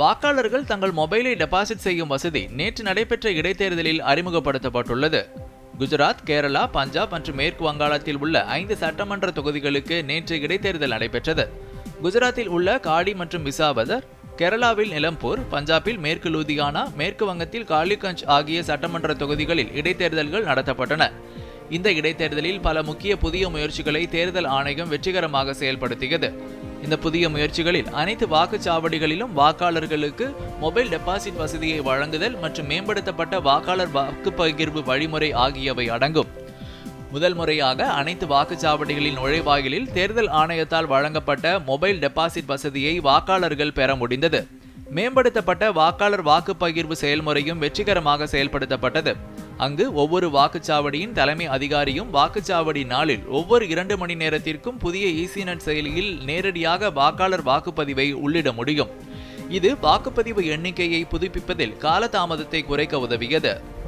வாக்காளர்கள் தங்கள் மொபைலை டெபாசிட் செய்யும் வசதி நேற்று நடைபெற்ற இடைத்தேர்தலில் அறிமுகப்படுத்தப்பட்டுள்ளது. குஜராத் கேரளா பஞ்சாப் மற்றும் மேற்கு வங்காளத்தில் உள்ள ஐந்து சட்டமன்ற தொகுதிகளுக்கு நேற்று இடைத்தேர்தல் நடைபெற்றது. குஜராத்தில் உள்ள காடி மற்றும் விசாவதர் கேரளாவில் நிலம்பூர் பஞ்சாபில் மேற்கு லூதியானா மேற்கு வங்கத்தில் காலிகஞ்ச் ஆகிய சட்டமன்ற தொகுதிகளில் இடைத்தேர்தல்கள் நடத்தப்பட்டன. இந்த இடைத்தேர்தலில் பல முக்கிய புதிய முயற்சிகளை தேர்தல் ஆணையம் வெற்றிகரமாக செயல்படுத்தியது. இந்த புதிய முயற்சிகளில் அனைத்து வாக்குச்சாவடிகளிலும் வாக்காளர்களுக்கு மொபைல் டெபாசிட் வசதியை வழங்குதல் மற்றும் மேம்படுத்தப்பட்ட வாக்காளர் வாக்குப்பகிர்வு வழிமுறை ஆகியவை அடங்கும். முதல் முறையாக அனைத்து வாக்குச்சாவடிகளின் நுழைவாயிலில் தேர்தல் ஆணையத்தால் வழங்கப்பட்ட மொபைல் டெபாசிட் வசதியை வாக்காளர்கள் பெற முடிந்தது. மேம்படுத்தப்பட்ட வாக்காளர் வாக்குப்பகிர்வு செயல்முறையும் வெற்றிகரமாக செயல்படுத்தப்பட்டது. அங்கு ஒவ்வொரு வாக்குச்சாவடியின் தலைமை அதிகாரியும் வாக்குச்சாவடி நாளில் ஒவ்வொரு இரண்டு மணி நேரத்திற்கும் புதிய ஈசிநெட் செயலியில் நேரடியாக வாக்காளர் வாக்குப்பதிவை உள்ளிட முடியும். இது வாக்குப்பதிவு எண்ணிக்கையை புதுப்பிப்பதில் காலதாமதத்தை குறைக்க உதவியது.